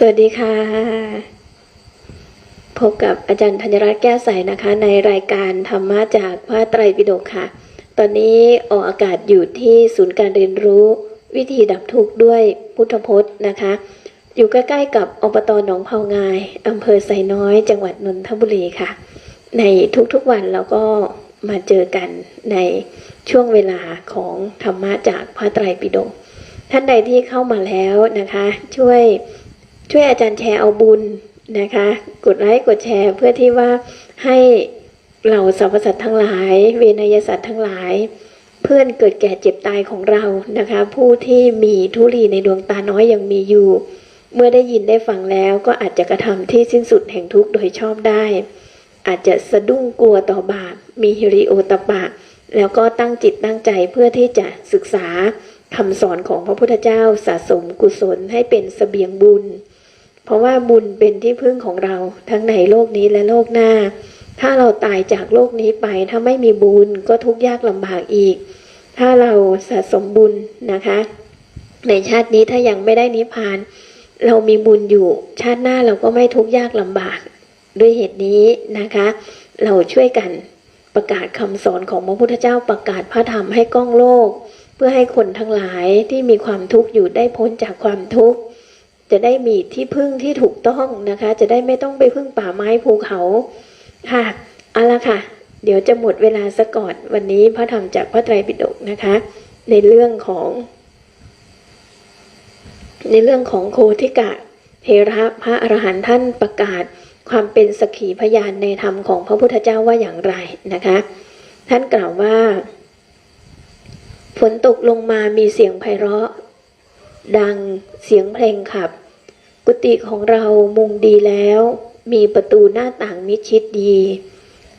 สวัสดีค่ะ พบกับอาจารย์ธัญรัตน์แก้วใสนะคะ ในรายการธรรมะจากพระไตรปิฎกค่ะ ตอนนี้ออกอากาศอยู่ที่ศูนย์การเรียนรู้ วิธีดับทุกข์ด้วยพุทธพจน์นะคะ อยู่ใกล้ๆกับอบตหนองเผางายอำเภอไซน้อย จังหวัดนนทบุรีค่ะ ในทุกๆวันเราก็มาเจอกันในช่วงเวลาของธรรมะจากพระไตรปิฎกท่านใดที่เข้ามาแล้วนะคะ ช่วย ช่วยอาจารย์แชร์เอาบุญนะคะ กดไลค์กดแชร์เพื่อที่ว่าให้เราสรรพสัตว์ทั้งหลาย เวนยสัตว์ทั้งหลาย เพื่อนเกิดแก่เจ็บตายของเรานะคะ ผู้ที่มีทุลีในดวงตาน้อยยังมีอยู่ เมื่อได้ยินได้ฟังแล้วก็อาจจะกระทำที่สิ้นสุดแห่งทุกข์โดยชอบได้ อาจจะสะดุ้งกลัวต่อบาปมีฮิริโอตปะ แล้วก็ตั้งจิตตั้งใจเพื่อที่จะศึกษาคำสอนของพระพุทธเจ้าสะสมกุศลให้เป็นเสบียงบุญ เพราะว่าบุญเป็นที่พึ่งของเราทั้งในโลกนี้และโลกหน้า ถ้าเราตายจากโลกนี้ไปถ้าไม่มีบุญก็ทุกข์ยากลำบากอีก ถ้าเราสะสมบุญนะคะ ในชาตินี้ถ้ายังไม่ได้นิพพาน เรามีบุญอยู่ชาติหน้าเราก็ไม่ทุกข์ยากลำบาก ด้วยเหตุนี้นะคะ เราช่วยกันประกาศคำสอนของพระพุทธเจ้าประกาศพระธรรมให้ก้องโลก เพื่อให้คนทั้งหลายที่มีความทุกข์อยู่ได้พ้นจากความทุกข์ จะได้มีที่พึ่งที่ถูกต้องนะคะ จะได้ไม่ต้องไปพึ่งป่าไม้ภูเขาค่ะเอาละค่ะ เดี๋ยวจะหมดเวลาซะก่อนวันนี้พระธรรมจากพระไตรปิฎกนะคะ ในเรื่องของ ในเรื่องของโคทิกะเทระพระอรหันต์ท่านประกาศความเป็นสกขีพยานในธรรมของพระพุทธเจ้าว่าอย่างไรนะคะ ท่านกล่าวว่า ฝนตกลงมามีเสียงไพเราะ ดังเสียงเพลงขับ กุฏิของเรามุงดีแล้ว มีประตูหน้าต่างมิชิดดี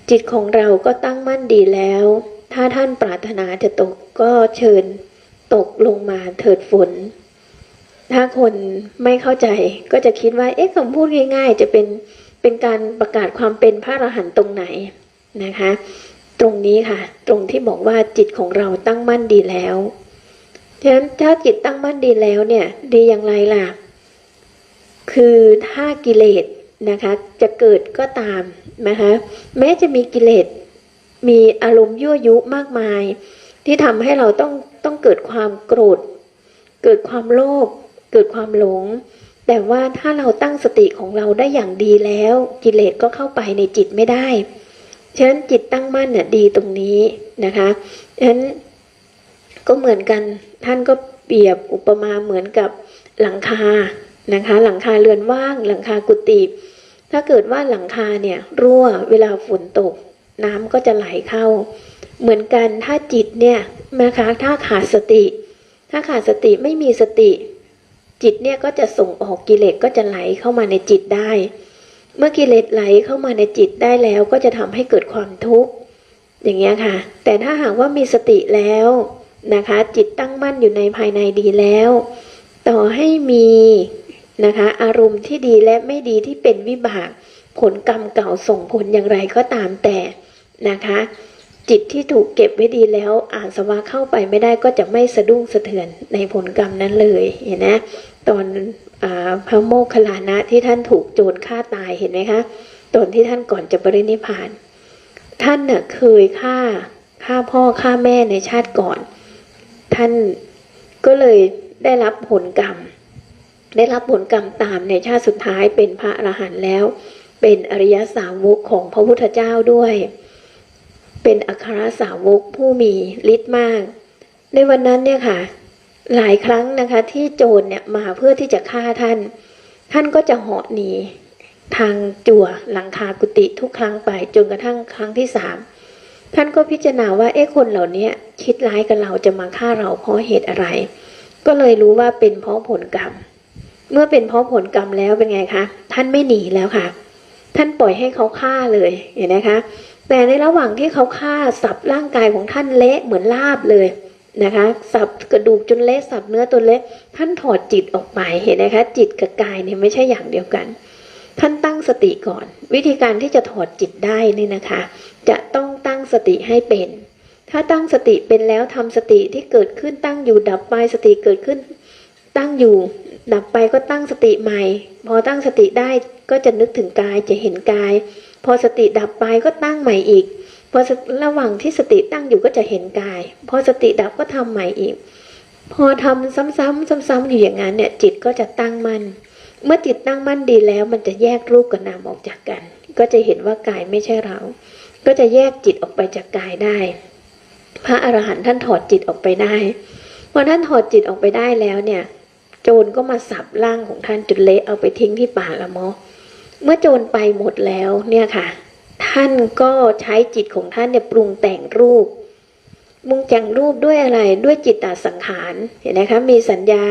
จิตของเราก็ตั้งมั่นดีแล้ว ถ้าท่านปรารถนาจะตกก็เชิญตกลงมาเถิดฝน ถ้าคนไม่เข้าใจก็จะคิดว่า เอ๊ะคำพูดง่าย ๆ จะเป็นเป็นการประกาศความเป็นพระอรหันต์ตรงไหนนะคะ ตรงนี้ค่ะ ตรงที่บอกว่าจิตของเราตั้งมั่นดีแล้ว ฉะนั้นถ้าจิตตั้งมั่นดีแล้วเนี่ยดีอย่างไรล่ะ คือถ้ากิเลสนะคะจะเกิดก็ตามนะคะแม้จะมีกิเลสมีอารมณ์ยั่วยุมากมาย ที่ทำให้เราต้องต้องเกิดความโกรธ เกิดความโลภเกิดความหลง แต่ว่าถ้าเราตั้งสติของเราได้อย่างดีแล้ว กิเลสก็เข้าไปในจิตไม่ได้ฉะนั้นจิตตั้งมั่นน่ะดีตรงนี้นะคะฉะนั้น ก็เหมือนกันท่านก็เปรียบอุปมาเหมือนกับหลังคานะคะ หลังคาเรือนว่าง หลังคากุฏิถ้าเกิดว่าหลังคาเนี่ยรั่วเวลาฝนตก น้ำก็จะไหลเข้า เหมือนกันถ้าจิตเนี่ยนะคะถ้าขาดสติ ถ้าขาดสติไม่มีสติ จิตเนี่ยก็จะส่งออกกิเลสก็จะไหลเข้ามาในจิตได้ เมื่อกิเลสไหลเข้ามาในจิตได้แล้วก็จะทำให้เกิดความทุกข์อย่างเงี้ยค่ะ แต่ถ้าหากว่ามีสติแล้ว นะคะ จิตตั้งมั่นอยู่ในภายในดีแล้ว ต่อให้มีนะคะ อารมณ์ที่ดีและไม่ดีที่เป็นวิบากผลกรรมเก่าส่งผลอย่างไรก็ตามแต่นะคะ จิตที่ถูกเก็บไว้ดีแล้วอ่านสวะเข้าไปไม่ได้ก็จะไม่สะดุ้งสะเทือนในผลกรรมนั้นเลยเห็นไหมตอนอพระโมคคัลลานะที่ท่านถูกโจรฆ่าตายเห็นไหมคะตอนที่ท่านก่อนจะปรินิพาน ท่านน่ะเคยฆ่าฆ่าพ่อฆ่าแม่ในชาติก่อน ท่านก็เลยได้รับผลกรรม ได้รับผลกรรมตามในชาติสุดท้ายเป็นพระอรหันต์แล้ว เป็นอริยสาวกของพระพุทธเจ้าด้วย เป็นอัครสาวกผู้มีฤทธิ์มาก ในวันนั้นเนี่ยค่ะ หลายครั้งนะคะที่โจรเนี่ยมาเพื่อที่จะฆ่าท่าน ท่านก็จะเหาะหนีทางจั่วหลังคากุฏิทุกครั้งไปจนกระทั่งครั้งที่สาม ท่านก็พิจารณาว่าเอ๊ะคนเหล่านี้คิดร้ายกับเราจะมาฆ่าเราเพราะเหตุอะไร ก็เลยรู้ว่าเป็นเพราะผลกรรม เมื่อเป็นเพราะผลกรรมแล้วเป็นไงคะท่านไม่หนีแล้วค่ะ ท่านปล่อยให้เขาฆ่าเลยเห็นไหมคะ แต่ในระหว่างที่เขาฆ่าสับร่างกายของท่านเละเหมือนลาบเลยนะคะสับกระดูกจนเละสับเนื้อตัวเละท่านถอดจิตออกไปเห็นไหมคะ จิตกับกายเนี่ยไม่ใช่อย่างเดียวกัน ท่านตั้งสติก่อน วิธีการที่จะถอดจิตได้นี่นะคะ จะต้อง งสติให้เป็น ถ้าตั้งสติเป็นแล้วทำสติที่เกิดขึ้นตั้งอยู่ดับไปสติเกิดขึ้น ตั้งอยู่ ดับไปก็ตั้งสติใหม่ พอตั้งสติได้ก็จะนึกถึงกายจะเห็นกาย พอสติดับไปก็ตั้งใหม่อีก พอระหว่างที่สติตั้งอยู่ก็จะเห็นกาย พอสติดับก็ทำใหม่อีก พอทำซ้ำๆซ้ำๆอยู่อย่างนั้นเนี่ยจิตก็จะตั้งมั่นเมื่อจิตตั้งมั่นดีแล้วมันจะแยกรูปกับนามออกจากกัน ก็จะเห็นว่ากายไม่ใช่เรา ก็จะแยกจิตออกไปจากกายได้ พระอรหันต์ท่านถอดจิตออกไปได้พอท่านถอดจิตออกไปได้แล้วเนี่ย โจรก็มาสับร่างของท่านจนเละเอาไปทิ้งที่ป่าละมอเมื่อโจรไปหมดแล้วเนี่ยค่ะ ท่านก็ใช้จิตของท่านเนี่ยปรุงแต่งรูปมุงแต่งรูปด้วยอะไรด้วยจิตตสังขารเห็นไหมคะมีสัญญา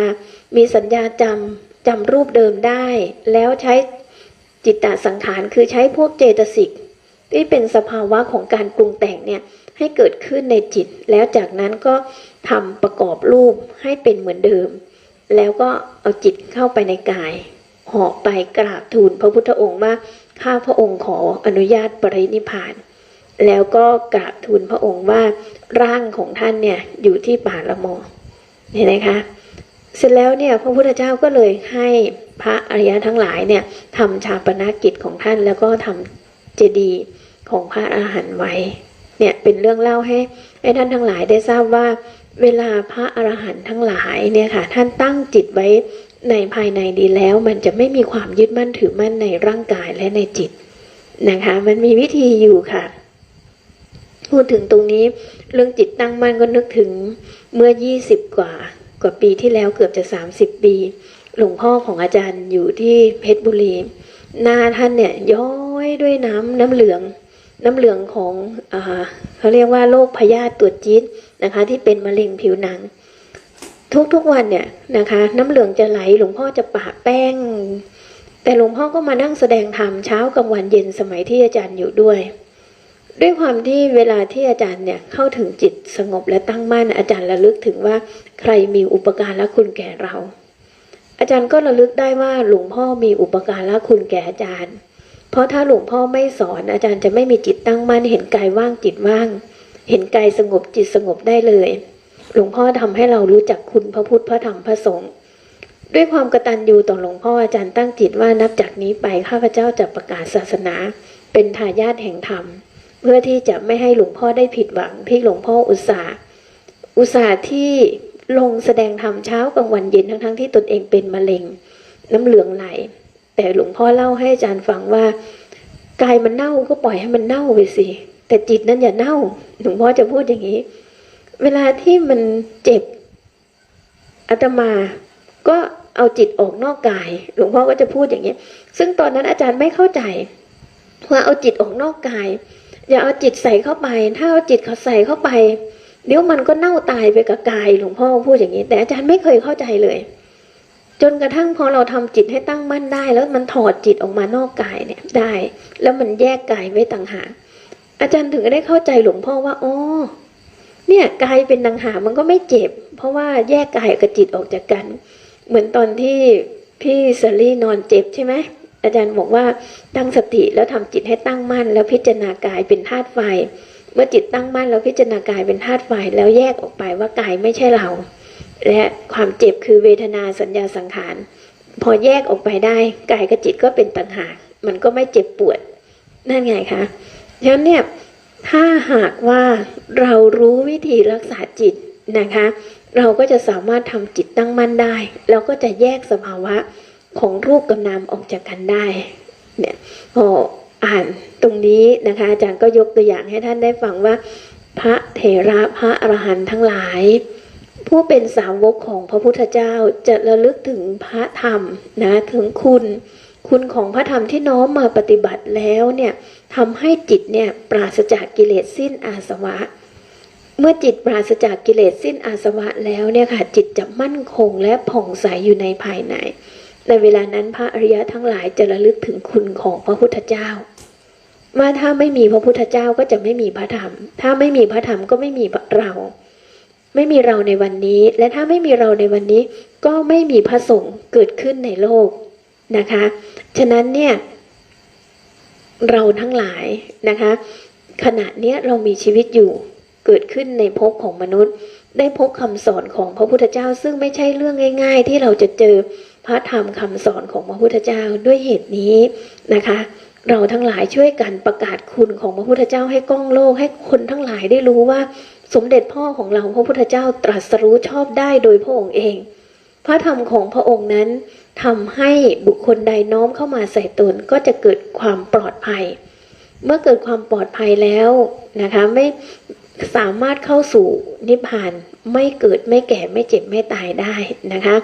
มีสัญญาจำจำรูปเดิมได้ แล้วใช้จิตตสังขารคือใช้พวกเจตสิก ที่เป็นสภาวะของการปรุงแต่งเนี่ยให้เกิดขึ้นในจิต แล้วจากนั้นก็ทำประกอบรูปให้เป็นเหมือนเดิม แล้วก็เอาจิตเข้าไปในกายเหาะไปกราบทูลพระพุทธองค์ว่าข้าพระองค์ขออนุญาตปรินิพาน แล้วก็กราบทูลพระองค์ว่าร่างของท่านเนี่ยอยู่ที่ป่าละมอเห็นไหมคะ เสร็จแล้วเนี่ยพระพุทธเจ้าก็เลยให้พระอริยะทั้งหลายเนี่ยทำชาปนกิจของท่านแล้วก็ทำ เจดีย์ของพระอรหันต์ไว้ เนี่ยเป็นเรื่องเล่าให้ให้ท่านทั้งหลายได้ทราบว่า เวลาพระอรหันต์ทั้งหลายเนี่ยค่ะท่านตั้งจิตไว้ในภายในดีแล้ว มันจะไม่มีความยึดมั่นถือมั่นในร่างกายและในจิตนะคะมันมีวิธีอยู่ค่ะ พูดถึงตรงนี้เรื่องจิตตั้งมั่นก็นึกถึงเมื่อ 20 กว่ากว่าปีที่แล้วเกือบจะ 30 ปี หลวงพ่อของอาจารย์อยู่ที่เพชรบุรี หน้าท่านเนี่ยย้อ ยด้วยน้ำน้ำเหลือง น้ำเหลืองของอาเขาเรียกว่าโรคพยาธิตัวจี๊ดนะคะ ที่เป็นมะเร็งผิวหนัง ทุกๆวันเนี่ยนะคะ น้ำเหลืองจะไหลหลวงพ่อจะปะแป้ง แต่หลวงพ่อก็มานั่งแสดงธรรมเช้ากลางวันเย็นสมัยที่อาจารย์อยู่ด้วย ด้วยความที่เวลาที่อาจารย์เนี่ยเข้าถึงจิตสงบและตั้งมั่นอาจารย์ระลึกถึงว่าใครมีอุปการละคุณแก่เราอาจารย์ก็ระลึกได้ว่าหลวงพ่อมีอุปการละคุณแก่อาจารย์ เพราะถ้าหลวงพ่อไม่สอนอาจารย์จะไม่มีจิตตั้งมั่นเห็นกายว่างจิตว่าง เห็นกายสงบจิตสงบได้เลย หลวงพ่อทำให้เรารู้จักคุณพระพุทธพระธรรมพระสงฆ์ด้วยความกตัญญูต่อหลวงพ่ออาจารย์ตั้งจิตว่านับจากนี้ไปข้าพเจ้าจะประกาศศาสนา เป็นทายาทแห่งธรรม เพื่อที่จะไม่ให้หลวงพ่อได้ผิดหวังที่หลวงพ่ออุตส่าห์อุตส่าห์ที่ลงแสดงธรรมเช้ากลางวันเย็นทั้งๆที่ตนเองเป็นมะเร็ง น้ำเหลืองไหล แต่หลวงพ่อเล่าให้อาจารย์ฟังว่ากายมันเน่าก็ปล่อยให้มันเน่าไปสิแต่จิตนั้นอย่าเน่าหลวงพ่อจะพูดอย่างนี้ เวลาที่มันเจ็บอาตมา ก็เอาจิตออกนอกกาย หลวงพ่อก็จะพูดอย่างนี้ ซึ่งตอนนั้นอาจารย์ไม่เข้าใจว่าเอาจิตออกนอกกาย อย่าเอาจิตใส่เข้าไป ถ้าเอาจิตเขาใส่เข้าไปเดี๋ยวมันก็เน่าตายไปกับกาย หลวงพ่อพูดอย่างนี้ แต่อาจารย์ไม่เคยเข้าใจเลย จนกระทั่งพอเราทำจิตให้ตั้งมั่นได้ แล้วมันถอดจิตออกมานอกกายเนี่ยได้ แล้วมันแยกกายไว้ต่างหากอาจารย์ถึงได้เข้าใจหลวงพ่อว่าอ๋อเนี่ยกายเป็นต่างหากมันก็ไม่เจ็บ เพราะว่าแยกกายกับจิตออกจากกัน เหมือนตอนที่พี่สลี่นอนเจ็บใช่ไหมอาจารย์บอกว่าตั้งสติแล้วทำจิตให้ตั้งมั่น แล้วพิจารณากายเป็นธาตุไฟ เมื่อจิตตั้งมั่นแล้วพิจารณากายเป็นธาตุไฟแล้วแยกออกไปว่ากายไม่ใช่เรา และความเจ็บคือเวทนาสัญญาสังขาร พอแยกออกไปได้กายกับจิตก็เป็นต่างหาก มันก็ไม่เจ็บปวด นั่นไงคะฉะนั้นเนี่ยถ้าหากว่าเรารู้วิธีรักษาจิตนะคะ เราก็จะสามารถทำจิตตั้งมั่นได้ แล้วก็จะแยกสภาวะของรูปกับนามออกจากกันได้เนี่ยพออ่านตรงนี้นะคะอาจารย์ก็ยกตัวอย่างให้ท่านได้ฟังว่า พระเถระพระอรหันต์ทั้งหลาย ผู้เป็นสาวกของพระพุทธเจ้าจะระลึกถึงพระธรรมนะถึงคุณ คุณของพระธรรมที่น้อมมาปฏิบัติแล้วเนี่ยทำให้จิตเนี่ยปราศจากกิเลสสิ้นอาสวะ เมื่อจิตปราศจากกิเลสสิ้นอาสวะแล้วเนี่ยค่ะจิตจะมั่นคงและผ่องใสอยู่ในภายในในเวลานั้นพระอริยะทั้งหลายจะระลึกถึงคุณของพระพุทธเจ้ามาถ้าไม่มีพระพุทธเจ้าก็จะไม่มีพระธรรม ถ้าไม่มีพระธรรมก็ไม่มีเรา ไม่มีเราในวันนี้ และถ้าไม่มีเราในวันนี้ ก็ไม่มีพระสงฆ์เกิดขึ้นในโลกนะคะ ฉะนั้นเนี่ย เราทั้งหลายนะคะ ขณะเนี้ยเรามีชีวิตอยู่เกิดขึ้นในภพของมนุษย์ ได้พบคำสอนของพระพุทธเจ้า ซึ่งไม่ใช่เรื่องง่าย ๆ ที่เราจะเจอพระธรรมคำสอนของพระพุทธเจ้าด้วยเหตุนี้นะคะ เราทั้งหลายช่วยกันประกาศคุณของพระพุทธเจ้าให้ก้องโลกให้คนทั้งหลายได้รู้ว่า สมเด็จพ่อของเราพระพุทธเจ้าตรัสรู้ชอบได้โดยพระองค์เอง พระธรรมของพระองค์นั้นทำให้บุคคลใดน้อมเข้ามาใส่ตนก็จะเกิดความปลอดภัย เมื่อเกิดความปลอดภัยแล้วนะคะไม่สามารถเข้าสู่นิพพานไม่เกิดไม่แก่ไม่เจ็บไม่ตายได้นะคะ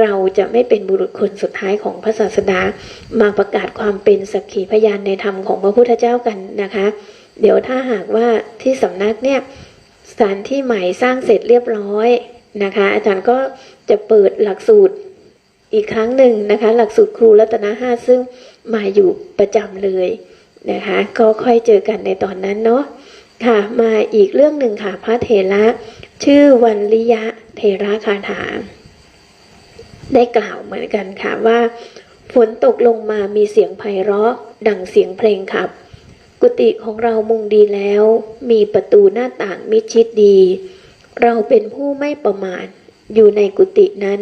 เราจะไม่เป็นบุรุษคนสุดท้ายของพระศาสดามาประกาศความเป็นสักขีพยานในธรรมของพระพุทธเจ้ากันนะคะ เดี๋ยวถ้าหากว่าที่สำนักเนี่ย สถานที่ใหม่สร้างเสร็จเรียบร้อยนะคะ อาจารย์ก็จะเปิดหลักสูตรอีกครั้งหนึ่งนะคะ หลักสูตรครูรัตนห้าซึ่งมาอยู่ประจำเลยนะคะ ก็ค่อยเจอกันในตอนนั้นเนาะค่ะมาอีกเรื่องหนึ่งค่ะพระเถระ ชื่อวันลิยะเทระคาถา ได้กล่าวเหมือนกันค่ะว่า ฝนตกลงมามีเสียงไพเราะ ดังเสียงเพลงขับ กุฏิของเรามุงดีแล้ว มีประตูหน้าต่างมิชิดดี เราเป็นผู้ไม่ประมาทอยู่ในกุฏินั้น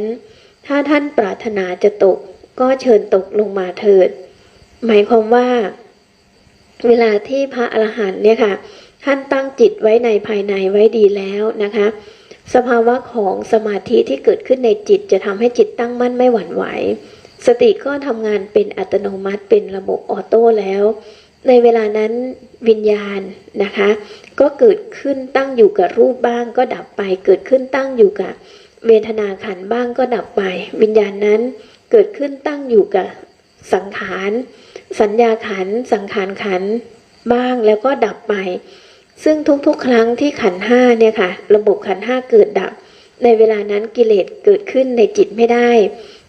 ถ้าท่านปรารถนาจะตก ก็เชิญตกลงมาเถิด หมายความว่า เวลาที่พระอรหันต์เนี่ยค่ะ ท่านตั้งจิตไว้ในภายในไว้ดีแล้วนะคะ สภาวะของสมาธิที่เกิดขึ้นในจิตจะทำให้จิตตั้งมั่นไม่หวั่นไหว สติก็ทำงานเป็นอัตโนมัติเป็นระบบออโต้แล้ว ในเวลานั้นวิญญาณนะคะ ก็เกิดขึ้นตั้งอยู่กับรูปบ้างก็ดับไป เกิดขึ้นตั้งอยู่กับเวทนาขันบ้างก็ดับไป วิญญาณนั้นเกิดขึ้นตั้งอยู่กับสังขารสัญญาขันสังขารขันบ้างแล้วก็ดับไป ซึ่งทุกๆ ครั้งที่ขันห้าเนี่ยค่ะ ระบบขันห้าเกิดดับ ในเวลานั้นกิเลสเกิดขึ้นในจิตไม่ได้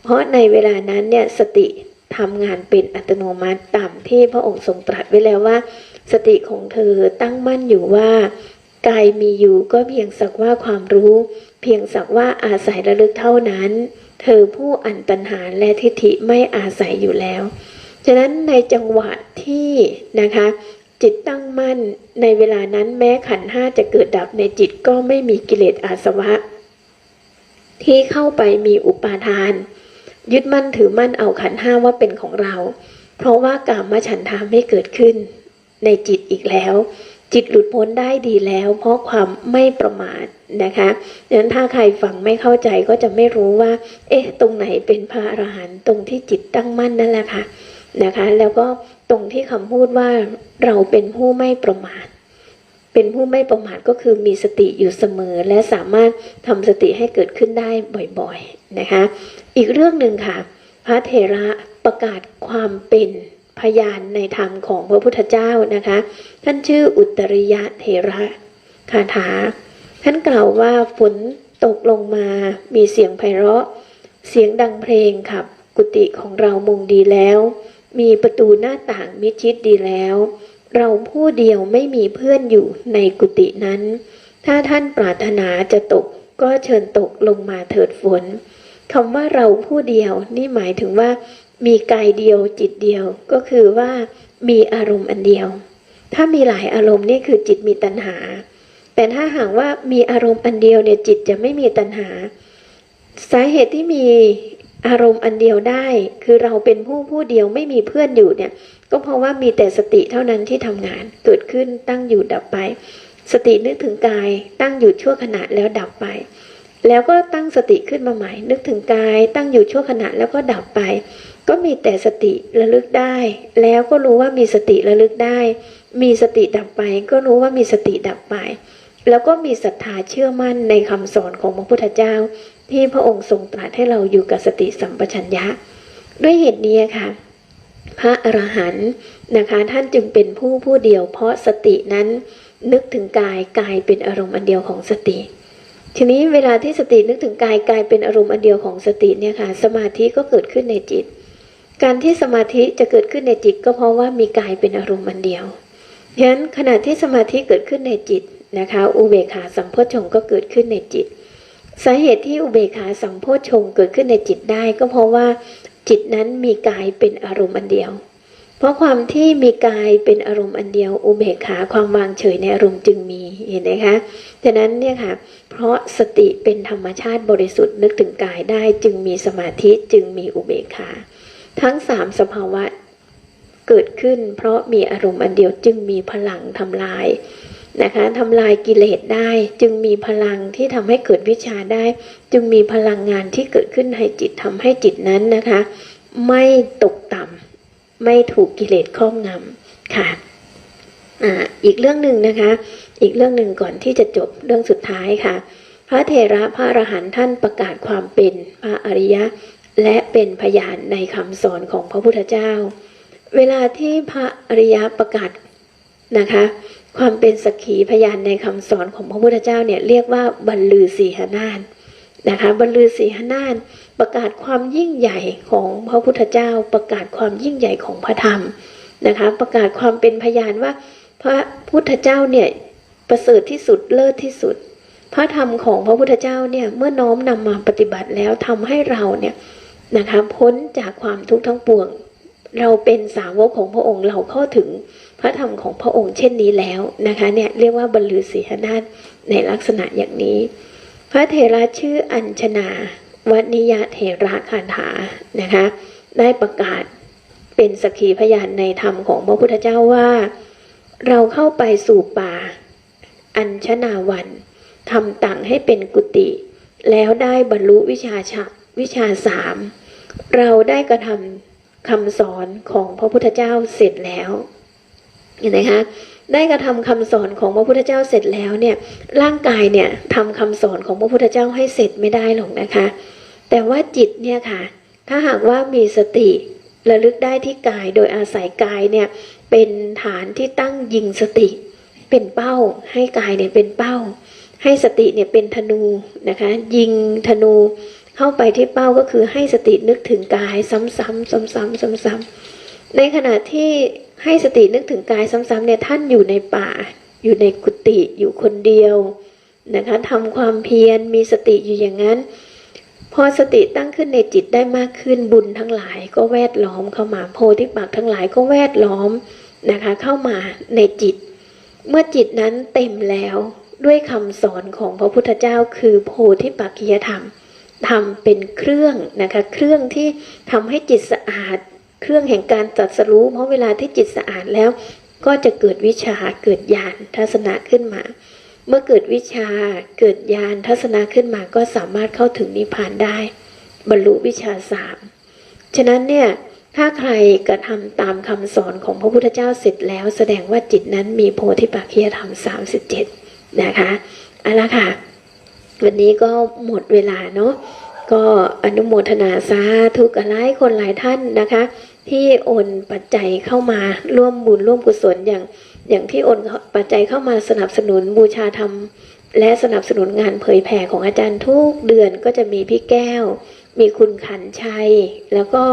เพราะในเวลานั้นเนี่ยสติ ทำงานเป็นอัตโนมัติตามที่พระองค์ทรงตรัสไว้แล้วว่า สติของเธอตั้งมั่นอยู่ว่ากายมีอยู่ก็เพียงสักว่าความรู้ เพียงสักว่าอาศัยระลึกเท่านั้น เธอผู้อันตันหาและทิฏฐิไม่อาศัยอยู่แล้ว ฉะนั้นในจังหวะที่นะคะ จิตตั้งมั่นในเวลานั้นแม้ขันธ์ห้าจะเกิดดับในจิตก็ไม่มีกิเลสอาสวะ ที่เข้าไปมีอุปาทาน ยึดมั่นถือมั่นเอาขันห้าว่าเป็นของเรา เพราะว่ากามฉันทาไม่เกิดขึ้น ในจิตอีกแล้ว จิตหลุดพ้นได้ดีแล้ว เพราะความไม่ประมาทนะคะดังนั้นถ้าใครฟังไม่เข้าใจก็จะไม่รู้ว่า เอ๊ะ ตรงไหนเป็นพระอรหันต์ตรงที่จิตตั้งมั่นนั่นแหละค่ะนะคะ แล้วก็ตรงที่คำพูดว่าเราเป็นผู้ไม่ประมาทเป็นผู้ไม่ประมาทก็คือมีสติอยู่เสมอ และสามารถทำสติให้เกิดขึ้นได้บ่อยๆ นะคะอีกเรื่องหนึ่งค่ะ พระเถระประกาศความเป็นพยานในธรรมของพระพุทธเจ้านะคะท่านชื่ออุตริยะเถระคาถา ท่านกล่าวว่าฝนตกลงมามีเสียงไพเราะ เสียงดังเพลงขับ กุฏิของเรามุงดีแล้ว มีประตูหน้าต่างมิชิดดีแล้ว เราผู้เดียวไม่มีเพื่อนอยู่ในกุฏินั้น ถ้าท่านปรารถนาจะตกก็เชิญตกลงมาเถิดฝน คำว่าเราผู้เดียว นี่หมายถึงว่า มีกายเดียวจิตเดียวก็คือว่ามีอารมณ์อันเดียว ถ้ามีหลายอารมณ์นี่คือจิตมีตัณหา แต่ถ้าหากว่ามีอารมณ์อันเดียวเนี่ยจิตจะไม่มีตัณหา สาเหตุที่มีอารมณ์อันเดียวได้ คือเราเป็นผู้ผู้เดียวไม่มีเพื่อนอยู่เนี่ย ก็เพราะว่ามีแต่สติเท่านั้นที่ทำงานเกิดขึ้นตั้งอยู่ดับไป สตินึกถึงกายตั้งอยู่ชั่วขณะแล้วดับไป แล้วก็ตั้งสติขึ้นมาใหม่ นึกถึงกาย ตั้งอยู่ชั่วขณะแล้วก็ดับไป ก็มีแต่สติระลึกได้ แล้วก็รู้ว่ามีสติระลึกได้ มีสติดับไป ก็รู้ว่ามีสติดับไป แล้วก็มีศรัทธาเชื่อมั่นในคำสอนของพระพุทธเจ้า ที่พระองค์ทรงตรัสให้เราอยู่กับสติสัมปชัญญะ ด้วยเหตุนี้ค่ะ พระอรหันต์นะคะท่านจึงเป็นผู้ผู้เดียว เพราะสตินั้นนึกถึงกายกายเป็นอารมณ์อันเดียวของสติ ทีนี้เวลาที่สตินึกถึงกายกายเป็นอารมณ์อันเดียวของสติเนี่ยค่ะ สมาธิก็เกิดขึ้นในจิต การที่สมาธิจะเกิดขึ้นในจิต ก็เพราะว่ามีกายเป็นอารมณ์อันเดียวฉะนั้นขณะที่สมาธิเกิดขึ้นในจิตนะคะอุเบกขาสัมโพชฌงก็เกิดขึ้นในจิต สาเหตุที่อุเบกขาสัมโพชฌงเกิดขึ้นในจิตได้ ก็เพราะว่าจิตนั้นมีกายเป็นอารมณ์อันเดียว เพราะความที่มีกายเป็นอารมณ์อันเดียวอุเบกขาความวางเฉยในอารมณ์จึงมีเห็นไหมคะฉะนั้นเนี่ยค่ะ เพราะสติเป็นธรรมชาติบริสุทธิ์นึกถึงกายได้จึงมีสมาธิจึงมีอุเบกขา ทั้งสามสภาวะเกิดขึ้น เพราะมีอารมณ์อันเดียวจึงมีพลังทำลายนะคะทำลายกิเลสได้จึงมีพลังที่ทำให้เกิดวิชาได้ จึงมีพลังงานที่เกิดขึ้นในจิตทำให้จิตนั้นนะคะ ไม่ตกต่ำ ไม่ถูกกิเลสครอบงำค่ะอ่าอีกเรื่องหนึ่งนะคะ อีกเรื่องหนึ่งก่อนที่จะจบเรื่องสุดท้ายค่ะ พระเถระพระอรหันต์ท่านประกาศความเป็นพระอริยะ และเป็นพยานในคำสอนของพระพุทธเจ้า เวลาที่พระอริยะประกาศนะคะความเป็นสักขีพยานในคำสอนของพระพุทธเจ้าเนี่ยเรียกว่าบรรลือสีหนาน นะคะบรรลือสีหนานประกาศความยิ่งใหญ่ของพระพุทธเจ้า ประกาศความยิ่งใหญ่ของพระธรรมนะคะประกาศความเป็นพยานว่า พระพุทธเจ้าเนี่ยประเสริฐที่สุดเลิศที่สุด พระธรรมของพระพุทธเจ้าเนี่ยเมื่อน้อมนำมาปฏิบัติแล้วทำให้เราเนี่ยนะคะพ้นจากความทุกข์ทั้งปวง เราเป็นสาวกของพระองค์เราเข้าถึงพระธรรมของพระองค์เช่นนี้แล้วนะคะเนี่ยเรียกว่าบรรลือศีหนาฏในลักษณะอย่างนี้ ระเถระชื่ออัญชนาวันิยะเถระคาถานะคะ ได้ประกาศเป็นสกีพยานในธรรมของพระพุทธเจ้าว่า เราเข้าไปสู่ป่า อัญชนาวันทำต่างให้เป็นกุฏิแล้วได้บรรลุวิชาชะวิชาสามเราได้กระทำคำสอนของพระพุทธเจ้าเสร็จแล้วเห็นไหมคะ ได้กระทำคำสอนของพระพุทธเจ้าเสร็จแล้วเนี่ยร่างกายเนี่ยทำคำสอนของพระพุทธเจ้าให้เสร็จไม่ได้หรอกนะคะ แต่ว่าจิตเนี่ยค่ะ ถ้าหากว่ามีสติระลึกได้ที่กายโดยอาศัยกายเนี่ยเป็นฐานที่ตั้งยิงสติ เป็นเป้า ให้กายเนี่ยเป็นเป้า ให้สติเนี่ยเป็นธนูนะคะ ยิงธนูเข้าไปที่เป้าก็คือให้สตินึกถึงกายซ้ำๆซ้ำๆซ้ำๆในขณะที่ ให้สตินึกถึงกายซ้ำๆเนี่ยท่านอยู่ในป่า อยู่ในกุฏิอยู่คนเดียวนะคะทำความเพียรมีสติอยู่อย่างนั้น พอสติตั้งขึ้นในจิตได้มากขึ้นบุญทั้งหลายก็แวดล้อมเข้ามาโพธิปักทั้งหลายก็แวดล้อมนะคะเข้ามาในจิต เมื่อจิตนั้นเต็มแล้วด้วยคำสอนของพระพุทธเจ้าคือโพธิปักขียธรรมทำเป็นเครื่องนะคะเครื่องที่ทำให้จิตสะอาด เครื่องแห่งการตรัสรู้ เพราะเวลาที่จิตสะอาดแล้ว ก็จะเกิดวิชาเกิดญาณทัศนะขึ้นมา เมื่อเกิดวิชาเกิดญาณทัศนะขึ้นมา ก็สามารถเข้าถึงนิพพานได้ บรรลุวิชาสามฉะนั้นเนี่ยถ้าใครกระทำตามคำสอนของพระพุทธเจ้าเสร็จแล้ว แสดงว่าจิตนั้นมีโพธิปักขียธรรมสามสิบเจ็ดนะคะเอาละค่ะ วันนี้ก็หมดเวลาเนาะก็อนุโมทนาสาธุกับหลายคนหลายท่านนะคะ ที่โอนปัจจัยเข้ามาร่วมบุญร่วมกุศลอย่าง อย่างที่โอนปัจจัยเข้ามาสนับสนุนบูชาธรรม และสนับสนุนงานเผยแผ่ของอาจารย์ทุกเดือนก็จะมีพี่แก้ว มีคุณขันชัย แล้วก็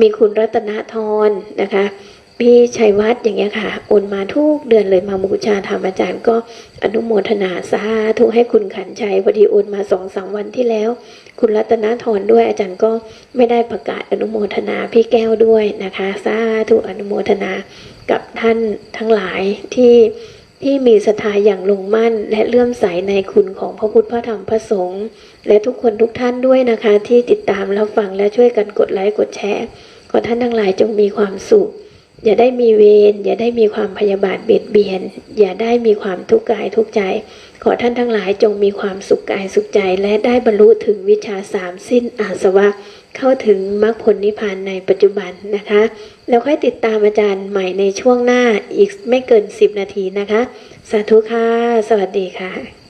มีคุณรัตนทรนะคะ พี่ชัยวัฒน์อย่างเงี้ยค่ะโอนมาทุกเดือนเลยมาบูชาธรรมอาจารย์ก็อนุโมทนาสาธุให้คุณขันชัยพอดีโอนมาสองสามวันที่แล้ว คุณรัตนทรด้วยอาจารย์ก็ไม่ได้ประกาศอนุโมทนาพี่แก้วด้วยนะคะสาธุอนุโมทนากับท่านทั้งหลายที่ที่มีศรัทธาอย่างลงมั่น และเลื่อมใสในคุณของพระพุทธพระธรรมพระสงฆ์และทุกคนทุกท่านด้วยนะคะ ที่ติดตามรับฟังและช่วยกันกดไลค์กดแชร์ขอท่านทั้งหลายจงมีความสุข อย่าได้มีเวรอย่าได้มีความพยาบาทเบียดเบียน อย่าได้มีความทุกข์กายทุกข์ใจ ขอท่านทั้งหลายจงมีความสุขกายสุขใจ และได้บรรลุถึงวิชาสามสิ้นอาสวะ เข้าถึงมรรคผลนิพพานในปัจจุบันนะคะ แล้วค่อยติดตามอาจารย์ใหม่ในช่วงหน้าอีกไม่เกิน 10 นาทีนะคะ สาธุค่ะ สวัสดีค่ะ